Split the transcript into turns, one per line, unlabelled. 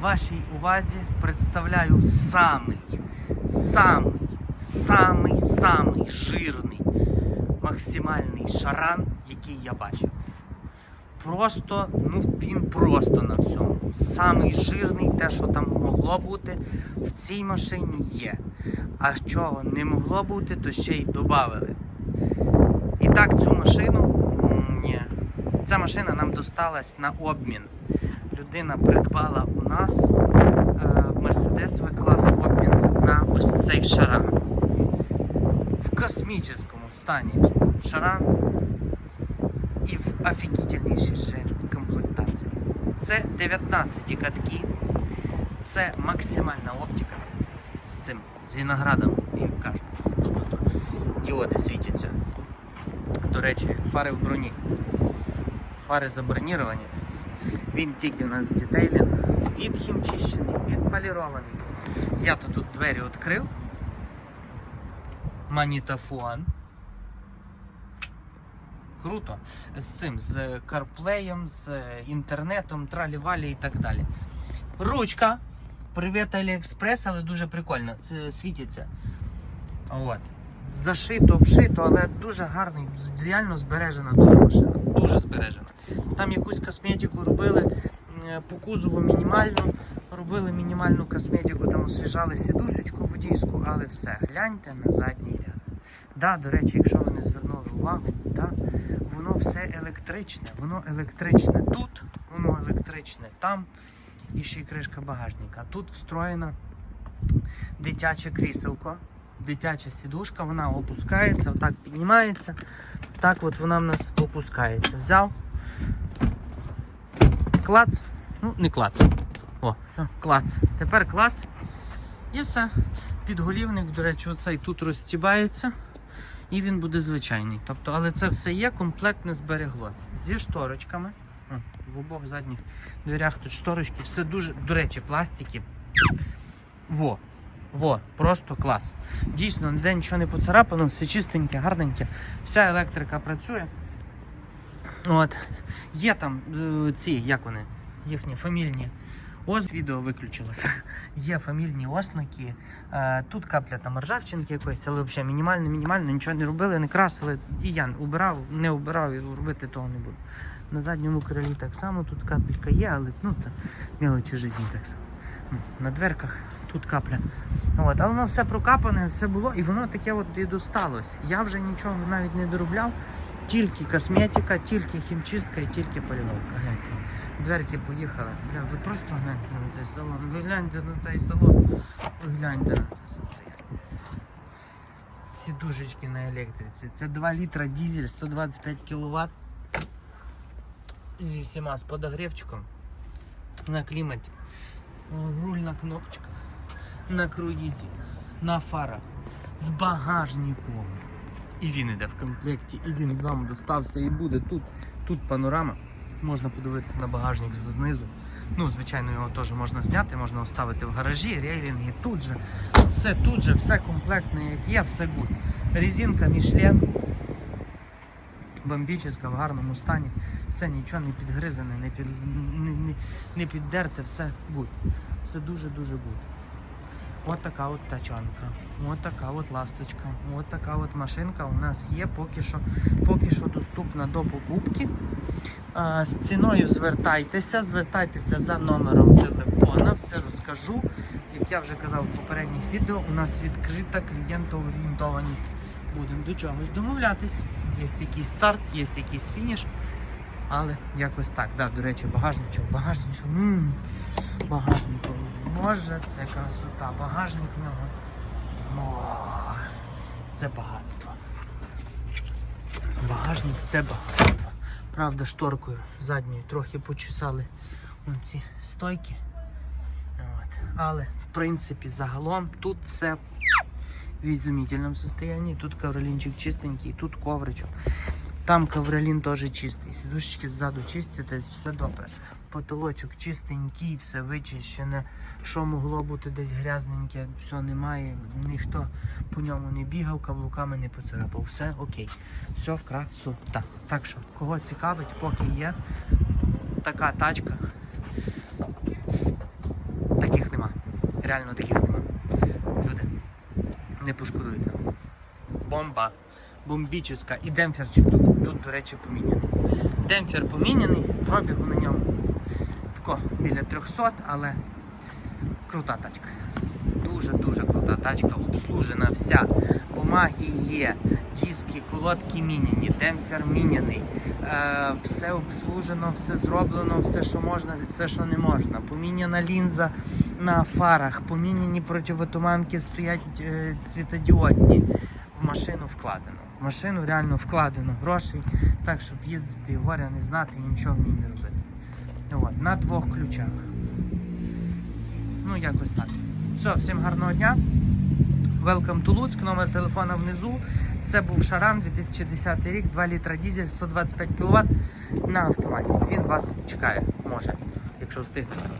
Вашій увазі представляю самий, самий, самий, самий жирний максимальний шаран, який я бачив. Просто, ну він просто на всьому. Самий жирний, те, що там могло бути, в цій машині є. А чого не могло бути, то ще й додали. І так, цю машину. Ця машина нам досталась на обмін. Людина придбала у нас Mercedes V-клас в обмін на ось цей шаран. В космічному стані шаран і в офігітельнішій комплектації. Це 19 катки, це максимальна оптика з цим, з виноградом, як кажуть. Тобто діоди світяться. До речі, фари в броні. Фари заброніровані. Він тільки у нас детейлінг. Від хімчищений, відполірований. Я то тут двері відкрив. Манітофон. Круто. З цим, з CarPlay, з інтернетом, тралі-валі і так далі. Ручка. Привіт AliExpress, але дуже прикольно. Світиться. От. Зашито, обшито, але дуже гарний, реально збережена дуже машина. Дуже збережена. Там якусь косметику робили по кузову мінімальну, робили мінімальну косметику, там освіжали сідушечку водійську, але все. Гляньте на задній ряд. Да, до речі, якщо ви не звернули увагу, да, воно все електричне. Воно електричне тут, воно електричне там. І ще й кришка багажника. Тут встроєна дитяче кріселко, дитяча сідушка, вона опускається, отак піднімається. Так от вона в нас опускається. Взяв. Клац. Ну, не клац. О, все, клац. Тепер клац. І все. Підголівник, до речі, оцей тут розстібається. І він буде звичайний. Тобто, але це все є, комплект не збереглось. Зі шторочками. В обох задніх дверях тут шторочки. Все дуже, до речі, пластики. Во. Во, просто клас. Дійсно, ніде нічого не поцарапано, все чистеньке, гарненьке. Вся електрика працює. От. Є там е, ці, як вони, їхні фамільні. Ось відео виключилося. Є фамільні осники. Е, тут капля там ржавчинки якоїсь, але взагалі мінімально, мінімально, нічого не робили, не красили. І я убирав, не убирав і робити того не буду. На задньому крилі так само, тут капелька є, але ну, мелочі житті так само. На дверках тут капля. От, але воно все прокапане, все було, і воно таке от і досталось. Я вже нічого навіть не доробляв, тільки косметика, тільки хімчистка і тільки поліровка. Гляньте. Дверки поїхали. Бля, ви просто гляньте на цей салон. Ви гляньте на цей салон. Ви гляньте на це состояние. Сідушечки на електриці. Це 2 літра дизель, 125 кВт. Зі всіма з подогрівчиком. На кліматі. Руль на кнопочках. На круїзі. На фарах. З багажником. І він іде в комплекті, і він нам достався і буде тут. Тут панорама. Можна подивитися на багажник знизу. Ну, звичайно, його теж можна зняти, можна оставити в гаражі, рейлінги тут же. Все тут же, все комплектне, як є, все гуд. Резинка Мішлен. Бомбічна, в гарному стані. Все нічого не підгризане, не, під, не, не, не піддерте, все гуд. Все дуже-дуже гуд. От така от тачанка, от така от ласточка, от така от машинка у нас є поки що, поки що доступна до покупки. А, з ціною звертайтеся, звертайтеся за номером телефона, все розкажу. Як я вже казав в попередніх відео, у нас відкрита клієнтоорієнтованість. Будемо до чогось домовлятись. Є якийсь старт, є якийсь фініш. Але якось так. Да, до речі, багажничок, багажничок. м багажник. Боже, це красота. Багажник в нього. О, це багатство. Багажник це багатство. Правда, шторкою задньою трохи почесали ці стойки. От. Але в принципі загалом тут все в ізумітельному состоянии. Тут ковролінчик чистенький, тут ковричок. Там ковролін теж чистий. Сідушечки ззаду чисті, тобто все добре. Потолочок чистенький, все вичищене. Що могло бути десь грязненьке, все немає. Ніхто по ньому не бігав, каблуками не поцарапав. Все окей. Все красота. Так що, кого цікавить, поки є така тачка. Таких нема. Реально таких нема. Люди, не пошкодуйте. Бомба. Бомбічна. І демпферчик тут, тут, до речі, поміняний. Демпфер поміняний, пробігу на ньому. Тако біля 300, але крута тачка. Дуже-дуже крута тачка, обслужена вся. Бумаги є, диски, колодки міняні, демпфер міняний. Е, все обслужено, все зроблено, все, що можна, все, що не можна. Поміняна лінза на фарах, поміняні противотуманки стоять е, світодіодні. В машину вкладено. Машину реально вкладено грошей, так, щоб їздити і горя не знати і нічого в ній не робити. От, на двох ключах. Ну, якось так. Все, всім гарного дня. Welcome to Луцьк, номер телефона внизу. Це був Шаран 2010 рік, 2 літра дізель, 125 кВт на автоматі. Він вас чекає, може, якщо встигнете.